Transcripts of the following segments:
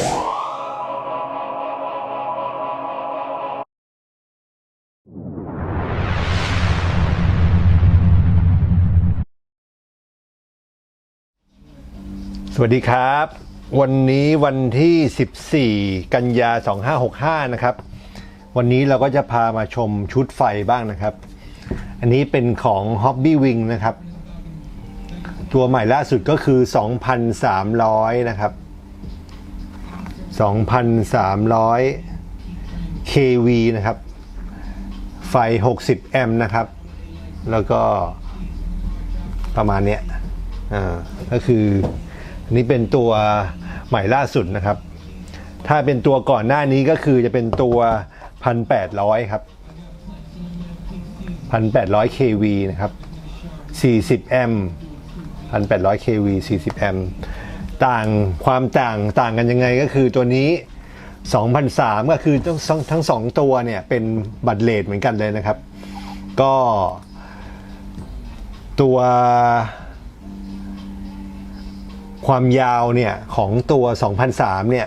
สวัสดีครับ วันนี้วันที่ 14 กันยา 2565 นะครับ วันนี้เราก็จะพามาชมชุดไฟบ้างนะครับ อันนี้เป็นของ Hobby Wing นะครับ ตัวใหม่ล่าสุดก็คือ 2,300 นะครับ 2,300 kV นะครับ ไฟ 60 แอมป์นะครับ แล้วก็ประมาณเนี้ยอ่าก็คืออันนี้เป็นตัวใหม่ล่าสุดนะครับ ถ้าเป็นตัวก่อนหน้านี้ก็คือจะเป็นตัว 1,800 ครับ 1,800 kV นะครับ 40 แอมป์1,800 kV 40 แอมป์ ต่างความต่างต่างกันยังไงก็คือตัวนี้ 2,003 ก็คือทั้งทั้งสองตัวเนี่ยเป็นบัตรเลทเหมือนกันเลยนะครับ ก็ตัวความยาวเนี่ยของตัว 2003 เนี่ย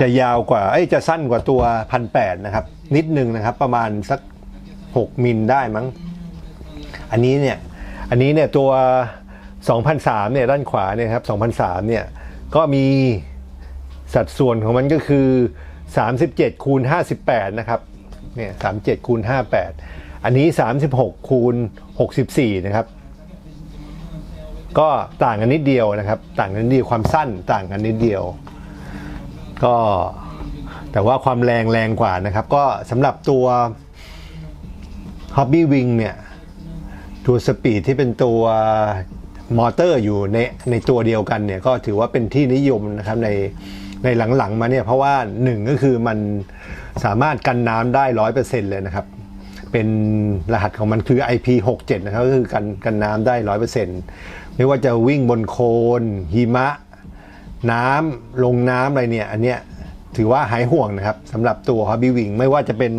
จะยาวกว่า เอ้ย จะสั้นกว่าตัว1,800นะครับ นิดนึงนะครับ ประมาณสัก 6 มิลได้มั้ง อันนี้เนี่ย อันนี้เนี่ยตัว 2003เนี่ยด้านขวาเนี่ยครับ2003เนี่ยก็มีสัดส่วนของมันก็คือ 37คูณ58 นะครับเนี่ย37คูณ58 อันนี้ 36คูณ64 นะครับ ก็ต่างกันนิดเดียวนะครับ ต่างกันนิดเดียวความสั้นต่างกันนิดเดียว ก็แต่ว่าความแรงแรงกว่านะครับ ก็สำหรับตัว Hobby Wing เนี่ยตัวสปีดที่เป็นตัว มอเตอร์อยู่ในในตัวเดียวกันเนี่ยก็ถือว่าเป็นที่นิยมนะครับในในหลังๆมาเนี่ยเพราะว่าหนึ่งก็คือมันสามารถกันน้ำได้ร้อยเปอร์เซ็นต์เลยนะครับ เป็นรหัสของมันคือ IP67 นะครับก็คือกันกันน้ำได้ร้อยเปอร์เซ็นต์ไม่ว่าจะวิ่งบนโคลนหิมะ น้ำลงน้ำอะไรเนี่ยอันเนี้ยถือว่าหายห่วงนะครับสำหรับตัว Hobby Wing ไม่ว่าจะเป็น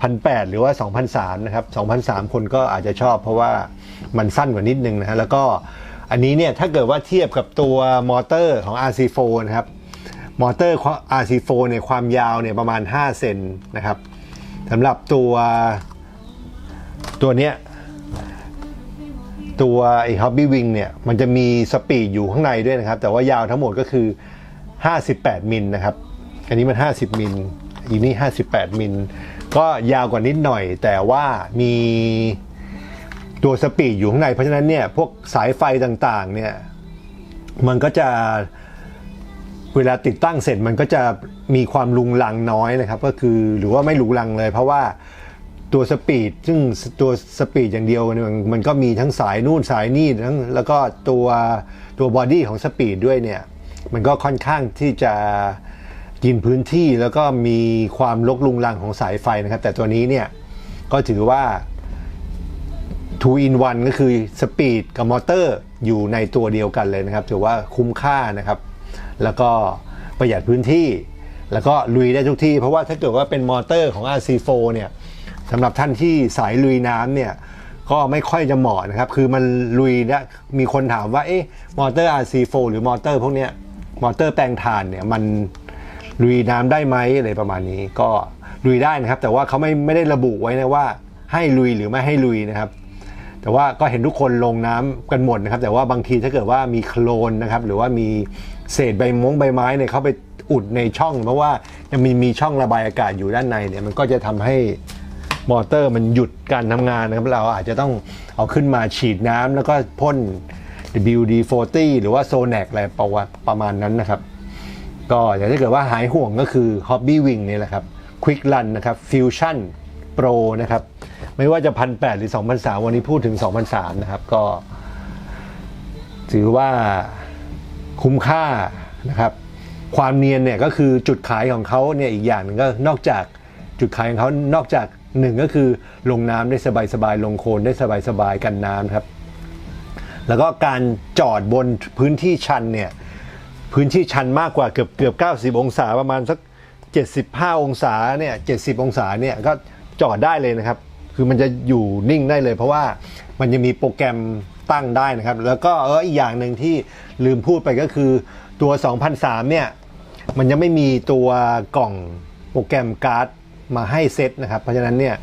1,800 หรือว่า 2,003 นะครับ 2,003 คนก็อาจจะชอบเพราะว่ามันสั้นกว่านิดนึงนะฮะแล้วก็ อันนี้เนี่ยถ้าเกิดว่าเทียบกับตัวมอเตอร์ของ RC4 นะครับ มอเตอร์ RC4 เนี่ยความยาวเนี่ยประมาณ 5 เซนนะครับสำหรับตัวตัวเนี้ยตัวไอ้ Hobby Wing เนี่ยมันจะมีสปีดอยู่ข้างในด้วยนะครับ แต่ว่ายาวทั้งหมดก็คือ 58 มิลนะครับ อันนี้มัน 50 มิลอีนี่ 58 มิลก็ยาวกว่านิดหน่อย แต่ว่ามี ตัวสปีดอยู่ข้างในเพราะฉะนั้นเนี่ยพวกสายไฟต่างๆเนี่ยมันก็จะเวลาติดตั้งเสร็จมันก็จะมีความลุงลังน้อยนะครับ ก็คือหรือว่าไม่ลุงลังเลย เพราะว่าตัวสปีดซึ่งตัวสปีดอย่างเดียวนี่มันมันก็มีทั้งสายนู่นสายนี่ทั้งแล้วก็ตัวตัวบอดี้ของสปีดด้วยเนี่ยมันก็ค่อนข้างที่จะกินพื้นที่แล้วก็มีความลกลุงลังของสายไฟนะครับ แต่ตัวนี้เนี่ยก็ถือว่า 2 in 1 ก็คือสปีดกับมอเตอร์อยู่ในตัวเดียวกันเลยนะครับ ถือว่าคุ้มค่านะครับ แล้วก็ประหยัดพื้นที่ แล้วก็ลุยได้ทุกที่ เพราะว่าถ้าเกิดว่าเป็นมอเตอร์ของ RC4 เนี่ยสำหรับท่านที่สายลุยน้ำเนี่ยก็ไม่ค่อยจะเหมาะนะครับ คือมันลุยได้มีคนถามว่าเอ๊ะมอเตอร์ RC4 หรือมอเตอร์พวกเนี้ยมอเตอร์แปลงถ่านเนี่ยมันลุยน้ำได้ไหมอะไรประมาณนี้ก็ลุยได้นะครับ แต่ว่าเขาไม่ไม่ได้ระบุไว้นะว่าให้ลุยหรือไม่ให้ลุยนะครับ แต่ว่าก็เห็นทุกคนลงน้ำกันหมดนะครับ แต่ว่าบางทีถ้าเกิดว่ามีโคลนนะครับ หรือว่ามีเศษใบมงใบไม้เนี่ยเข้าไปอุดในช่อง เพราะว่ายังมีมีช่องระบายอากาศอยู่ด้านในเนี่ยมันก็จะทำให้มอเตอร์มันหยุดการทำงานนะครับ เราอาจจะต้องเอาขึ้นมาฉีดน้ำแล้วก็พ่น WD-40 หรือว่าโซแนกอะไรประมาณนั้นนะครับ ก็อย่างถ้าเกิดว่าหายห่วงก็คือ Hobby Wing นี่แหละครับ Quick Run นะครับ Fusion Pro นะครับ ไม่ว่าจะพันแปดหรือ2,003วันนี้พูดถึง2,003นสามนะครับ ก็ ถือว่าคุ้มค่านะครับ ความเนียนเนี่ยก็คือจุดขายของเขาเนี่ยอีกอย่างหนึ่งก็นอกจากจุดขายของเขานอกจากหนึ่งก็คือลงน้ำได้สบายๆลงโคลนได้สบายๆกันน้ำครับ แล้วก็การจอดบนพื้นที่ชันเนี่ยพื้นที่ชันมากกว่าเกือบเกือบ 90 องศาประมาณสัก 75 องศาเนี่ย 70 องศาเนี่ยก็จอดได้เลยนะครับ คือมันจะอยู่นิ่งได้เลย เพราะว่ามันยังมีโปรแกรมตั้งได้นะครับ แล้วก็เอออีกอย่างหนึ่งที่ลืมพูดไปก็คือตัว 2003 เนี่ย มันยังไม่มีตัวกล่องโปรแกรมการ์ดมาให้เซตนะครับ เพราะฉะนั้นเนี่ย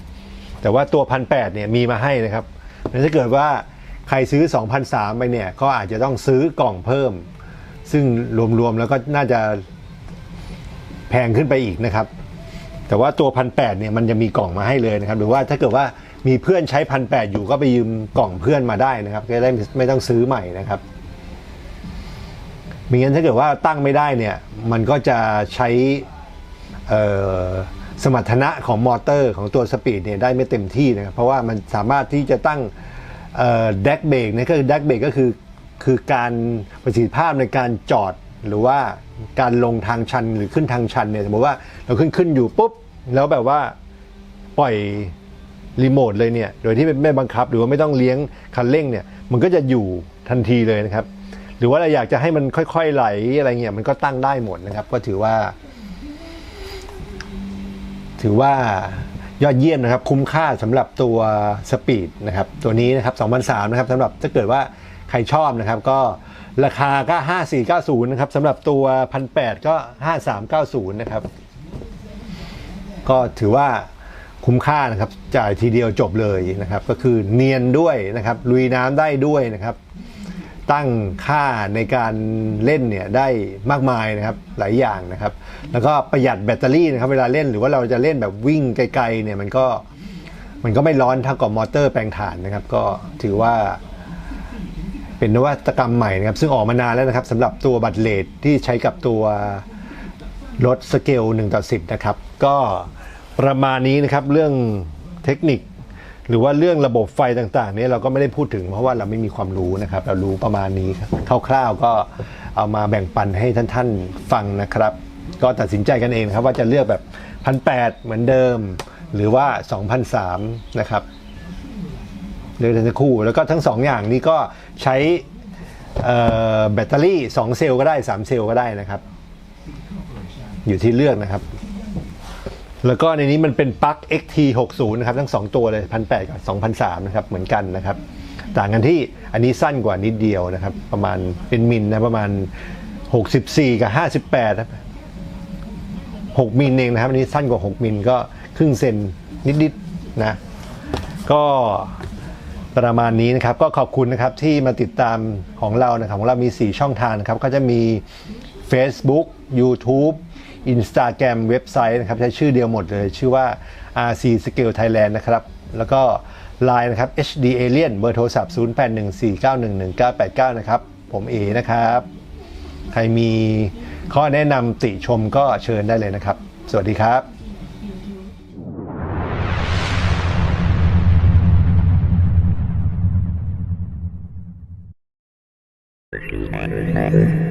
แต่ว่าตัวพันแเนี่ยมีมาให้นะครับแล้วถ้าเกิดว่าใครซื้อ 2,003 ไปเนี่ย ก็อาจจะต้องซื้อกล่องเพิ่ม ซึ่งรวมๆแล้วก็น่าจะแพงขึ้นไปอีกนะครับ แต่ว่าตัวพันแปดเนี่ยมันจะมีกล่องมาให้เลยนะครับ หรือว่าถ้าเกิดว่ามีเพื่อนใช้พันแปดอยู่ก็ไปยืมกล่องเพื่อนมาได้นะครับก็ได้ไม่ต้องซื้อใหม่นะครับมิงั้นถ้าเกิดว่าตั้งไม่ได้เนี่ยมันก็จะใช้สมรรถนะของมอเตอร์ของตัวสปีดเนี่ยได้ไม่เต็มที่นะครับเพราะว่ามันสามารถที่จะตั้งแดกเบรกนี่ก็คือแดกเบรกก็คือคือการประสิทธิภาพในการจอด หรือว่าการลงทางชันหรือขึ้นทางชันเนี่ยสมมติว่าเราขึ้นขึ้นอยู่ปุ๊บแล้วแบบว่าปล่อยรีโมทเลยเนี่ยโดยที่ไม่บังคับหรือว่าไม่ต้องเลี้ยงคันเร่งเนี่ยมันก็จะอยู่ทันทีเลยนะครับ หรือว่าเราอยากจะให้มันค่อยๆไหลอะไรเงี้ยมันก็ตั้งได้หมดนะครับ ก็ถือว่า ถือว่ายอดเยี่ยมนะครับ คุ้มค่าสำหรับตัวสปีดนะครับ ตัวนี้นะครับ 2003 นะครับสำหรับถ้าเกิดว่าใครชอบนะครับ ก็ ราคาก็ 5490 นะครับสำหรับตัว 1,800 ก็ 5390 นะครับ ก็ถือว่าคุ้มค่านะครับ จ่ายทีเดียวจบเลยนะครับ ก็คือเนียนด้วยนะครับ ลุยน้ำได้ด้วยนะครับ ตั้งค่าในการเล่นเนี่ยได้มากมายนะครับหลายอย่างนะครับ แล้วก็ประหยัดแบตเตอรี่นะครับ เวลาเล่นหรือว่าเราจะเล่นแบบวิ่งไกลๆเนี่ยมันก็มันก็ไม่ร้อนเท่ากับมอเตอร์แปลงถ่านนะครับ ก็ถือว่า เป็นนวัตกรรมใหม่นะครับซึ่งออกมานานแล้วนะครับสำหรับตัวบัตรเลทที่ใช้กับตัวรถสเกล1ต่อ10 นะครับ ก็ประมาณนี้นะครับเรื่องเทคนิค หรือว่าเรื่องระบบไฟต่างๆนี่ยเราก็ไม่ได้พูดถึงเพราะว่าเราไม่มีความรู้นะครับ เรารู้ประมาณนี้ครับคร่าวๆก็เอามาแบ่งปันให้ท่านๆฟังนะครับ ก็ตัดสินใจกันเองครับว่าจะเลือกแบบพันแเหมือนเดิม หรือว่า 2,003นะครับ เลือกทั้งคู่ แล้วก็ทั้งสองอย่างนี้ก็ใช้แบตเตอรี่ 2 เซลล์ก็ได้ 3 เซลล์ก็ได้นะครับ อยู่ที่เลือกนะครับ แล้วก็ในนี้มันเป็นปลั๊ก XT60 นะครับ ทั้ง 2 ตัวเลย1,800กับ2,003นะครับ เหมือนกันนะครับ ต่างกันที่อันนี้สั้นกว่านิดเดียวนะครับ ประมาณเป็นมิลนะประมาณ 64 กับ 58ครับ6มิลเองนะครับ อันนี้สั้นกว่า 6มิลก็ครึ่งเซนนิดๆนะ ก็ ประมาณนี้นะครับก็ขอบคุณนะครับที่มาติดตามของเรานะครับของเรามี 4 ช่องทางนะครับ ก็จะมี Facebook YouTube Instagram เว็บไซต์นะครับ ใช้ชื่อเดียวหมดเลย ชื่อว่า RC Scale Thailand นะครับ แล้วก็ Line นะครับ HD Alien เบอร์โทรศัพท์ 0814911989 นะครับ ผมเอนะครับ ใครมีข้อแนะนำติชมก็เชิญได้เลยนะครับ สวัสดีครับ Thank you.